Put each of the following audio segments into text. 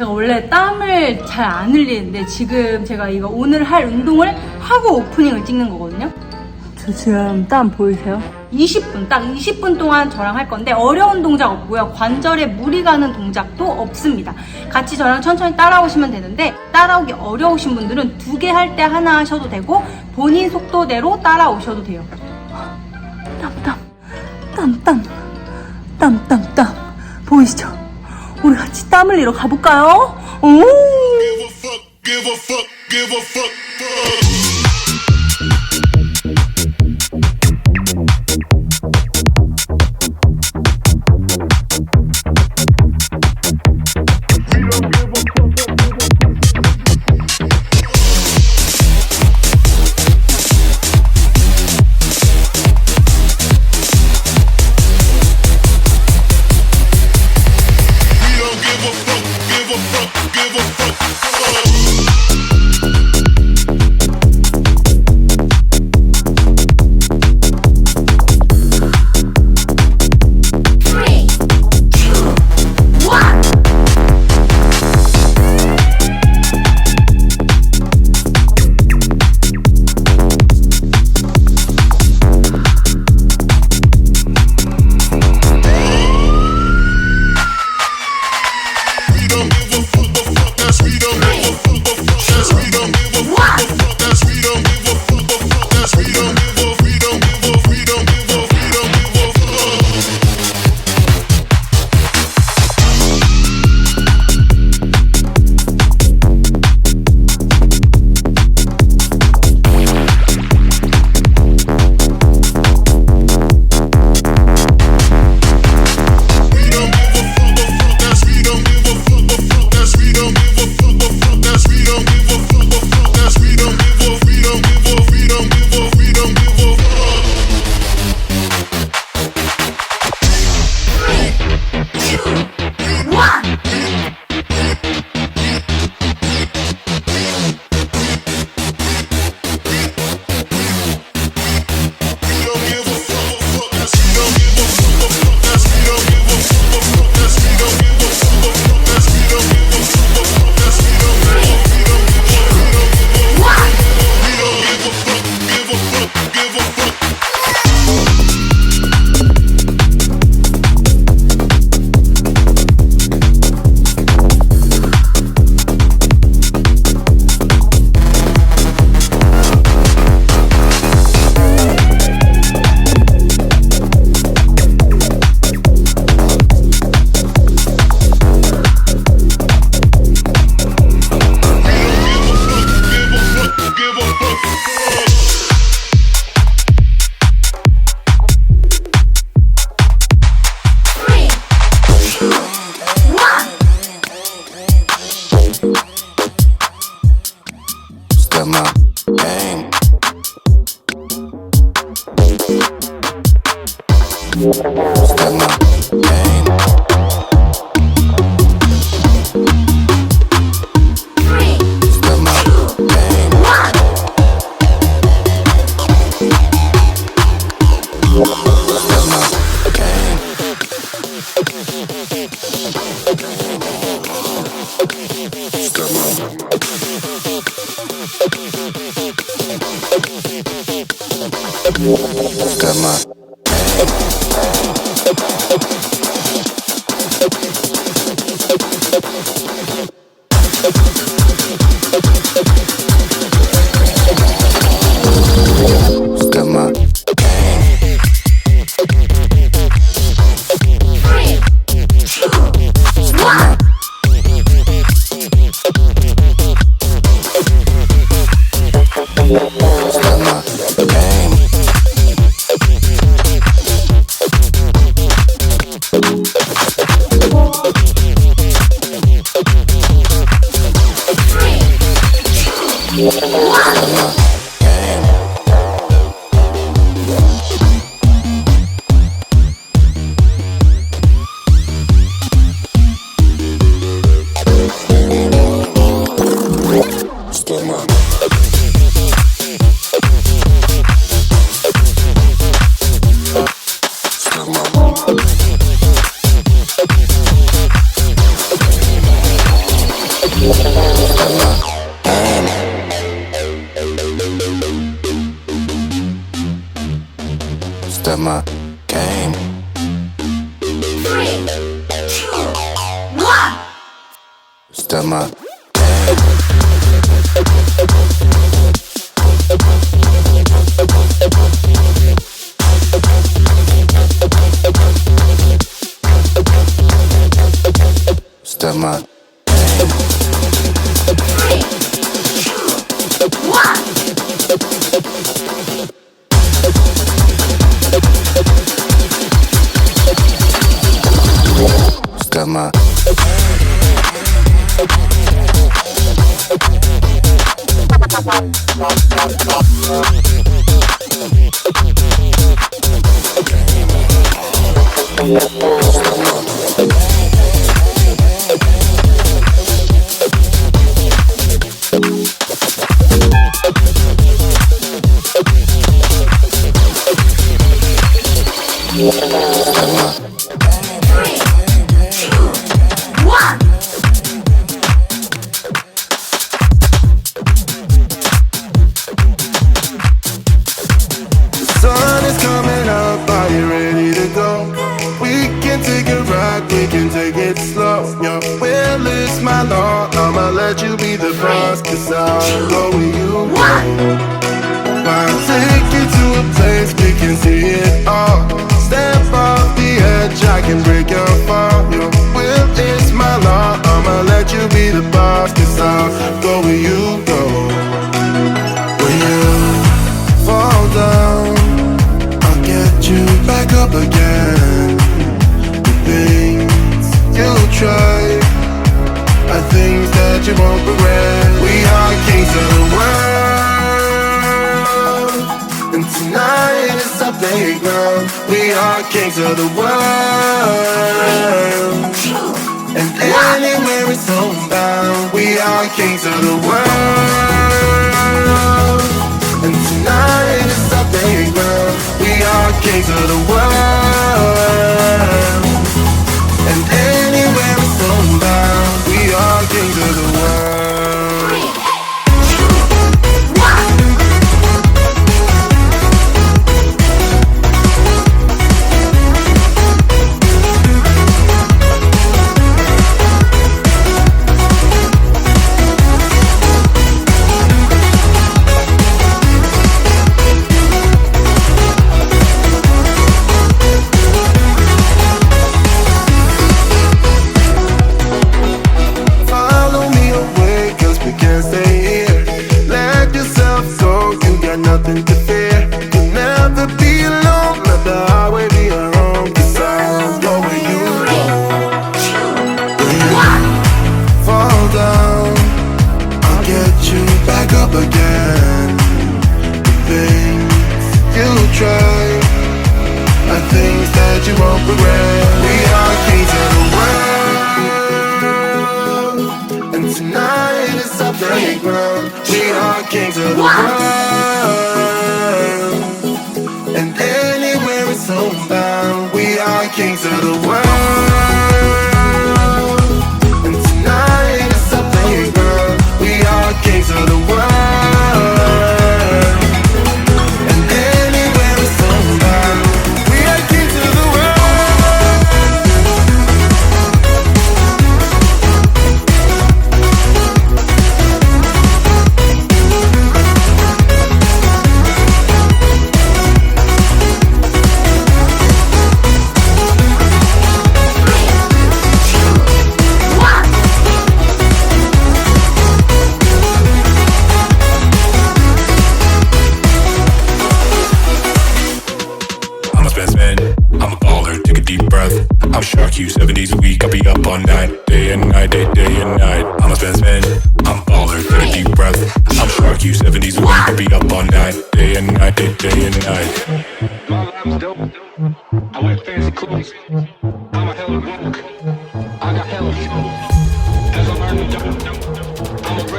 제가 원래 땀을 잘 안 흘리는데 지금 제가 이거 오늘 할 운동을 하고 오프닝을 찍는 거거든요. 저 지금 땀 보이세요? 20분, 딱 20분 동안 저랑 할 건데 어려운 동작 없고요. 관절에 무리 가는 동작도 없습니다. 같이 저랑 천천히 따라오시면 되는데 따라오기 어려우신 분들은 두 개 할 때 하나 하셔도 되고 본인 속도대로 따라오셔도 돼요. 땀, 땀, 땀, 땀, 같이 땀 흘리러 가볼까요? 오! Give fuck. Step my Okay. Damn. customer. Stomach. Yeah. let you be the boss, cause I'll go with you want. We are kings of the world. And tonight is our playground We are kings of the world. And anywhere it's homebound We are kings of the world. And tonight is our playground We are kings of the world. came to the world. And anywhere it's homebound, we are kings of the world.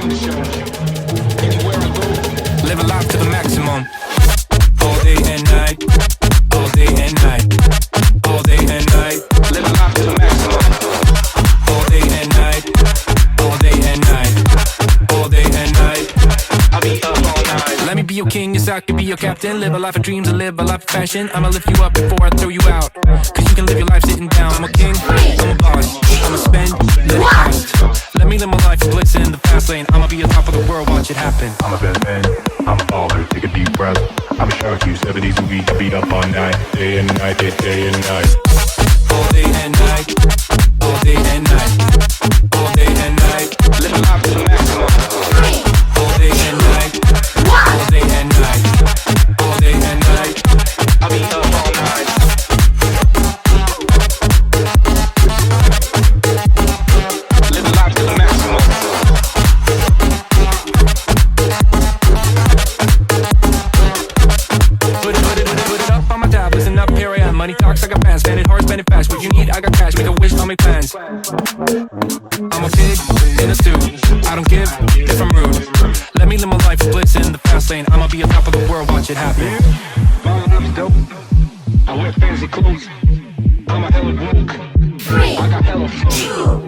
enjoying the show. Your captain. Live a life of dreams and live a life of fashion. I'ma lift you up before I throw you out. Cause you can live your life sitting down. I'm a king, I'm a boss. I'ma spend, it cost. Let me live my life bliss in the fast lane. I'ma be on top of the world, watch it happen. I'm a best man, I'm a baller, take a deep breath. I'm a shark, you seven days a week, I be up all night, day and night, day, day and night. Be on top of the world, watch it happen. My life's dope. I wear fancy clothes. I'm a hella woke. I got hella flow.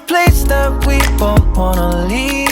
A place that we both wanna leave.